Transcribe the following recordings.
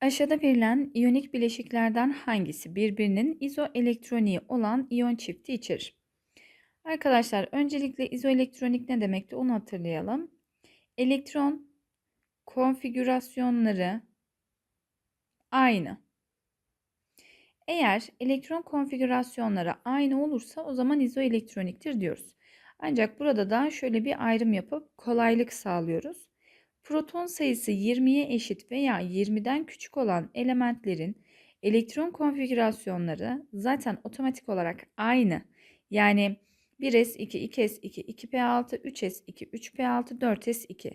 Aşağıda verilen iyonik bileşiklerden hangisi birbirinin izoelektroniği olan iyon çifti içerir? Arkadaşlar öncelikle izoelektronik ne demekti onu hatırlayalım. Elektron konfigürasyonları aynı. Eğer elektron konfigürasyonları aynı olursa o zaman izoelektroniktir diyoruz. Ancak burada da şöyle bir ayrım yapıp kolaylık sağlıyoruz. Proton sayısı 20'ye eşit veya 20'den küçük olan elementlerin elektron konfigürasyonları zaten otomatik olarak aynı. Yani 1s2, 2s2, 2p6, 3s2, 3p6, 4s2.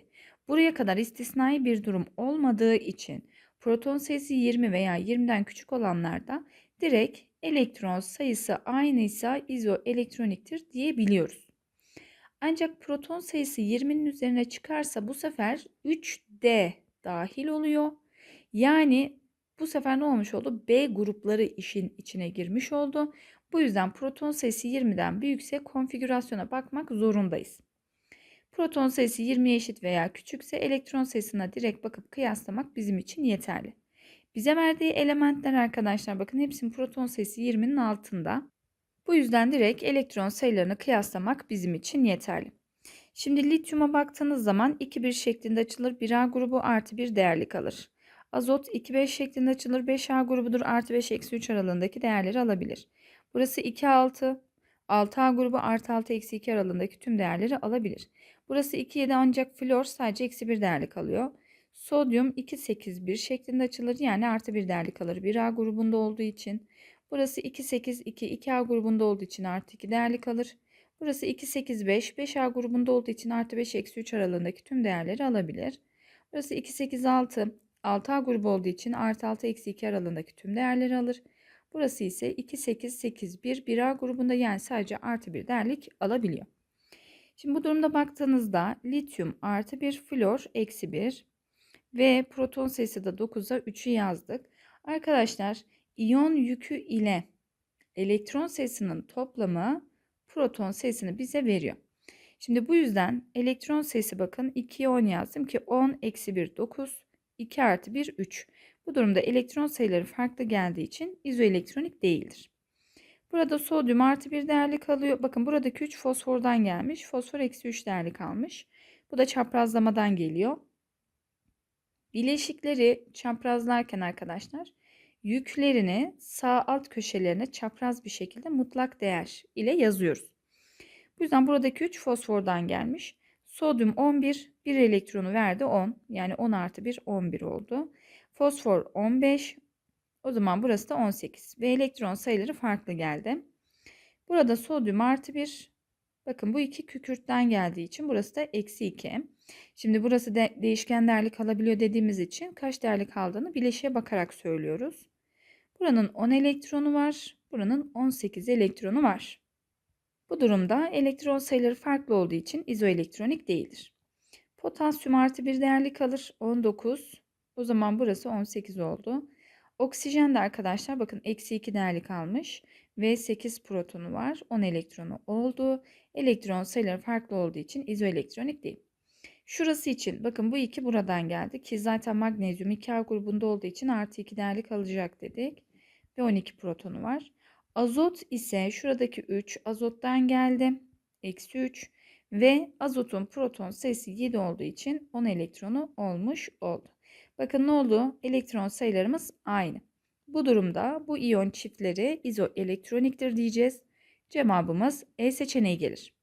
Buraya kadar istisnai bir durum olmadığı için proton sayısı 20 veya 20'den küçük olanlarda direkt elektron sayısı aynıysa izoelektroniktir diyebiliyoruz. Ancak proton sayısı 20'nin üzerine çıkarsa bu sefer 3D dahil oluyor. Yani bu sefer ne olmuş oldu? B grupları işin içine girmiş oldu. Bu yüzden proton sayısı 20'den büyükse konfigürasyona bakmak zorundayız. Proton sayısı 20'ye eşit veya küçükse elektron sayısına direkt bakıp kıyaslamak bizim için yeterli. Bize verdiği elementler arkadaşlar bakın hepsinin proton sayısı 20'nin altında. Bu yüzden direkt elektron sayılarını kıyaslamak bizim için yeterli. Şimdi lityuma baktığınız zaman 2-1 şeklinde açılır. 1A grubu artı 1 değerli kalır. Azot 2-5 şeklinde açılır. 5A grubudur artı 5 eksi 3 aralığındaki değerleri alabilir. Burası 2-6. 6A grubu artı 6 eksi 2 aralığındaki tüm değerleri alabilir. Burası 2-7 ancak flor sadece eksi 1 değerli kalıyor. Sodyum 2-8-1 şeklinde açılır. Yani artı 1 değerli kalır. 1A grubunda olduğu için. Burası 2, 8, 2, 2A grubunda olduğu için artı 2 değerli kalır. Burası 2, 8, 5, 5A grubunda olduğu için artı 5, eksi 3 aralığındaki tüm değerleri alabilir. Burası 2, 8, 6, 6A grubu olduğu için artı 6, eksi 2 aralığındaki tüm değerleri alır. Burası ise 2, 8, 8, 1, 1A grubunda yani sadece artı 1 değerlik alabiliyor. Şimdi bu durumda baktığınızda lityum artı 1, flor eksi 1 ve proton sayısı da 9'a 3'ü yazdık. Arkadaşlar iyon yükü ile elektron sayısının toplamı proton sayısını bize veriyor. Şimdi bu yüzden elektron sayısı bakın 2'ye 10 yazdım ki 10 eksi 1 9 2 artı 1 3. Bu durumda elektron sayıları farklı geldiği için izoelektronik değildir. Burada sodyum artı 1 değerli kalıyor. Bakın buradaki 3 fosfordan gelmiş. Fosfor eksi 3 değerli kalmış. Bu da çaprazlamadan geliyor. Bileşikleri çaprazlarken arkadaşlar yüklerini sağ alt köşelerine çapraz bir şekilde mutlak değer ile yazıyoruz. Bu yüzden buradaki 3 fosfordan gelmiş. Sodyum 11, 1 elektronu verdi 10. Yani 10 artı 1 11 oldu. Fosfor 15. O zaman burası da 18. Ve elektron sayıları farklı geldi. Burada sodyum artı 1. Bakın bu iki kükürtten geldiği için burası da eksi 2. Şimdi burası de değişken değerli kalabiliyor dediğimiz için kaç değerli kaldığını bileşiğe bakarak söylüyoruz. Buranın 10 elektronu var. Buranın 18 elektronu var. Bu durumda elektron sayıları farklı olduğu için izoelektronik değildir. Potasyum artı bir değerli kalır. 19. O zaman burası 18 oldu. Oksijen de arkadaşlar bakın eksi 2 değerli kalmış. Ve 8 protonu var. 10 elektronu oldu. Elektron sayıları farklı olduğu için izoelektronik değil. Şurası için bakın bu iki buradan geldi ki zaten magnezyum 2A grubunda olduğu için artı 2 değerli kalacak dedik ve 12 protonu var. Azot ise şuradaki 3 azottan geldi. Eksi 3 ve azotun proton sayısı 7 olduğu için 10 elektronu olmuş oldu. Bakın ne oldu? Elektron sayılarımız aynı. Bu durumda bu iyon çiftleri izoelektroniktir diyeceğiz. Cevabımız E seçeneği gelir.